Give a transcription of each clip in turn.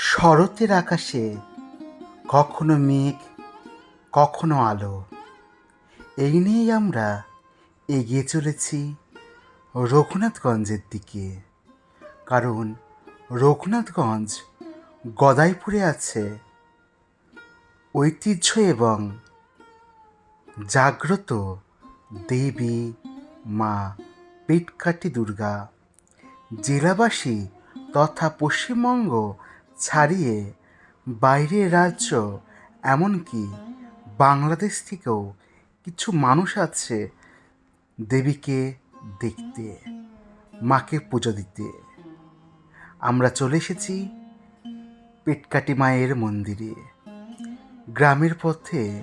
শরতের আকাশে কখনো মেঘ, কখনো আলো। এই নিয়েই আমরা এগিয়ে চলেছি রঘুনাথগঞ্জের দিকে। কারণ রঘুনাথগঞ্জ গদাইপুরে আছে ঐতিহ্য এবং জাগ্রত দেবী মা পেটকাটি দুর্গা। জেলাবাসী তথা পশ্চিমবঙ্গ ছাড়িয়ে বাইরের রাজ্য, এমনকি বাংলাদেশ থেকেও কিছু মানুষ আছে দেবীকে দেখতে, মাকে পুজো দিতে। আমরা চলে এসেছি পেটকাটি মায়ের মন্দিরে। গ্রামের পথে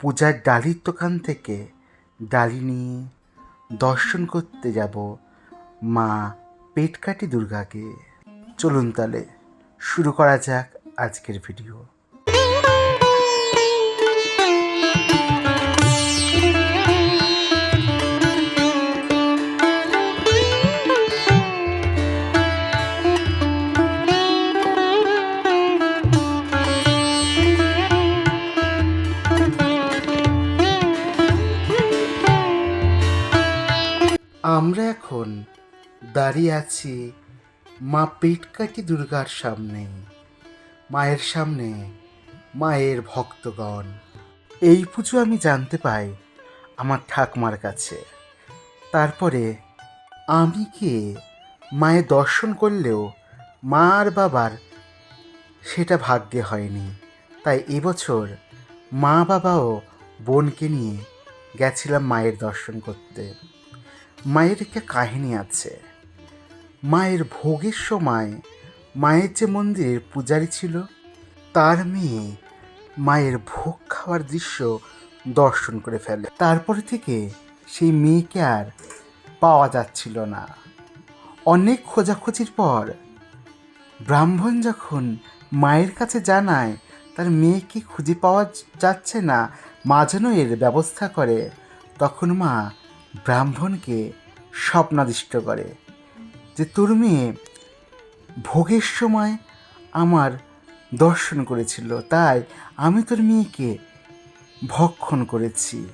পূজার ডালির দোকান থেকে ডালি নিয়ে দর্শন করতে যাব মা পেটকাটি দুর্গাকে। চলুন তাহলে। শুরু করা যাক আজকের ভিডিও। আমরা এখন দাঁড়িয়ে আছি মা পেটকাটি দুর্গার সামনে, মায়ের সামনে, মায়ের ভক্তগণ। এই পুজো আমি জানতে পাই আমার ঠাকমার কাছে। তারপরে আমি গিয়ে মায়ের দর্শন করলেও মা আর বাবার সেটা ভাগ্যে হয়নি। তাই এবছর মা বাবাও বোনকে নিয়ে গেছিলাম মায়ের দর্শন করতে। মায়ের একটা কাহিনী আছে। মায়ের ভোগের সময় মায়ের যে মন্দিরের পূজারী ছিল, তার মেয়ে মায়ের ভোগ খাওয়ার দৃশ্য দর্শন করে ফেলে। তারপরে থেকে সেই মেয়েকে আর পাওয়া যাচ্ছিল না। অনেক খোঁজাখুঁজির পর ব্রাহ্মণ যখন মায়ের কাছে জানায়, তার মেয়েকে খুঁজে পাওয়া যাচ্ছে না, মা যেন এর ব্যবস্থা করে, তখন মা ব্রাহ্মণকে স্বপ্নাদিষ্ট করে। যে তোর মেয়ে ভোগের সময় আমার দর্শন করেছিল, তাই আমি তোর মেয়েকে ভক্ষণ করেছি।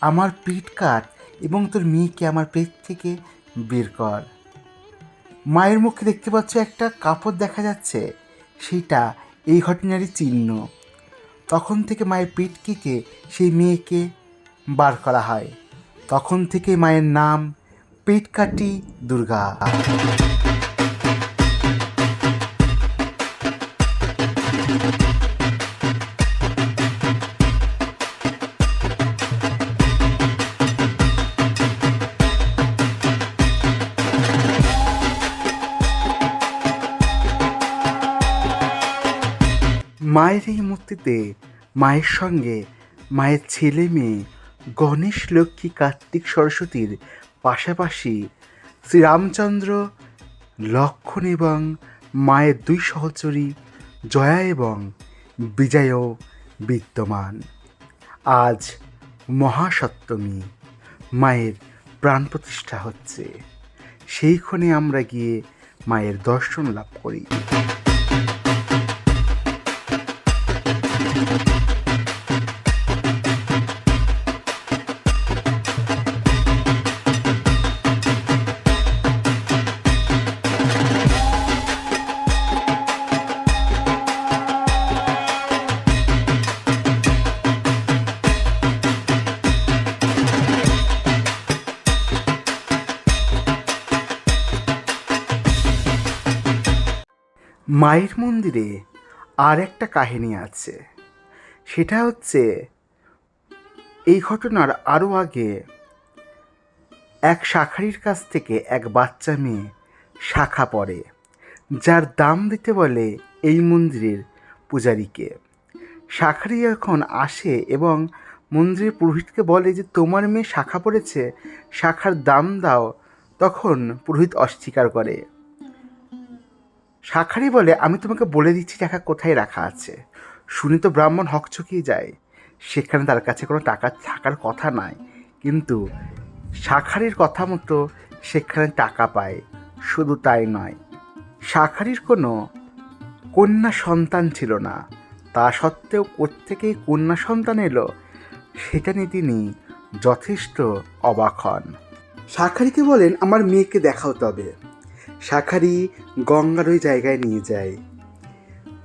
আমার পিঠ কাট এবং তোর মেয়েকে আমার পেট থেকে বের কর। মায়ের মুখে দেখতে পাচ্ছ একটা কাপড় দেখা যাচ্ছে সেইটা এই ঘটনারই চিহ্ন। তখন থেকে মায়ের পেট কেটে সেই মেয়েকে বার করা হয়। তখন থেকে মায়ের নাম পেটকাটি দুর্গা। মায়ের এই মূর্তিতে মায়ের সঙ্গে মায়ের ছেলে মেয়ে গণেশ লক্ষ্মী কার্তিক সরস্বতীর পাশাপাশি শ্রীরামচন্দ্র, লক্ষণ এবং মায়ের দুই সহচরী জয়া এবং বিজয়ও বিদ্যমান। আজ মহাসপ্তমী, মায়ের প্রাণ প্রতিষ্ঠা হচ্ছে। সেইখানে আমরা গিয়ে মায়ের দর্শন লাভ করি। মায়ের মন্দিরে আর একটা কাহিনী আছে। সেটা হচ্ছে, এই ঘটনার আরও আগে এক শাখারির কাছ থেকে এক বাচ্চা মেয়ে শাখা পড়ে, যার দাম দিতে বলে এই মন্দিরের পূজারীকে। শাখারি যখন আসে এবং মন্দিরের পুরোহিতকে বলে যে, তোমার মেয়ে শাখা পড়েছে, শাখার দাম দাও। তখন পুরোহিত অস্বীকার করে। শাখারি বলে, আমি তোমাকে বলে দিচ্ছি টাকা কোথায় রাখা আছে। শুনি তো ব্রাহ্মণ হকচকিয়ে যায়। সেখানে তার কাছে কোনো টাকা থাকার কথা নাই। কিন্তু শাখারির কথা মতো সেখানে টাকা পায়। শুধু তাই নয়, শাখারির কোনো কন্যা সন্তান ছিল না। তা সত্ত্বেও কোত্থেকে কন্যা সন্তান এলো, সেটা নিয়ে তিনি যথেষ্ট অবাক হন। শাখারিকে বলেন, আমার মেয়েকে দেখাও তবে। শাখারি গঙ্গার ওই জায়গায় নিয়ে যায়।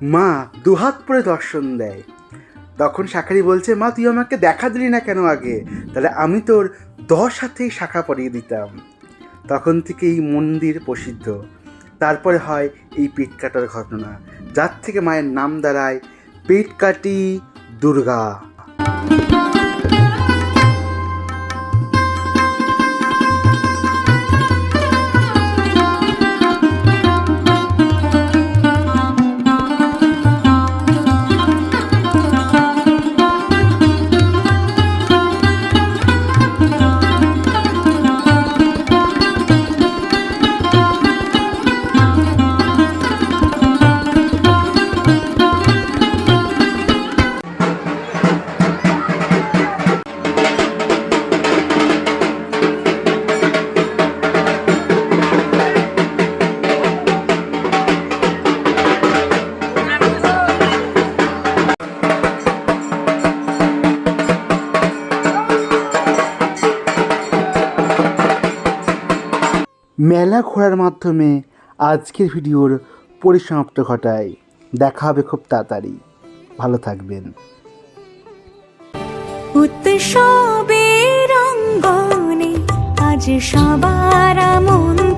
মা দুহাত পরে দর্শন দেয়। তখন শাখারি বলছে, মা, তুই আমাকে দেখা দিলি না কেন আগে? তাহলে আমি তোর দশ হাতেই শাখা পরিয়ে দিতাম। তখন থেকে এই মন্দির প্রসিদ্ধ। তারপরে হয় এই পেট কাটার ঘটনা, যার থেকে মায়ের নাম দাঁড়ায়, পেট কাটি দুর্গা। মেলা ঘোরার মাধ্যমে আজকের ভিডিওর পরিসমাপ্ত ঘটায়। দেখা হবে খুব তাড়াতাড়ি। ভালো থাকবেন। উৎসবের অঙ্গনে আজ সবার মন্ত্র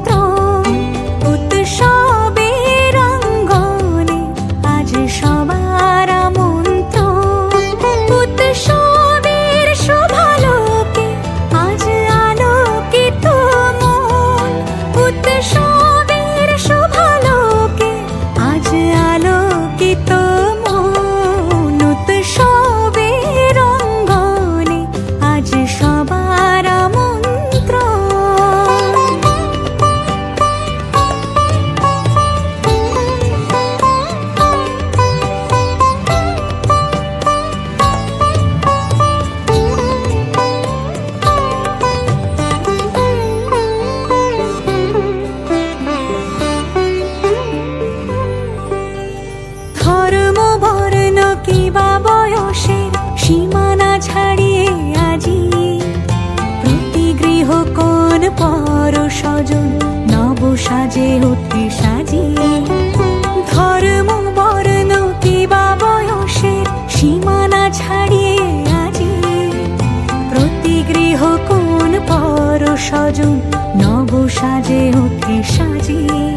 স্বজন নব সাজে ওঠে সাজিয়ে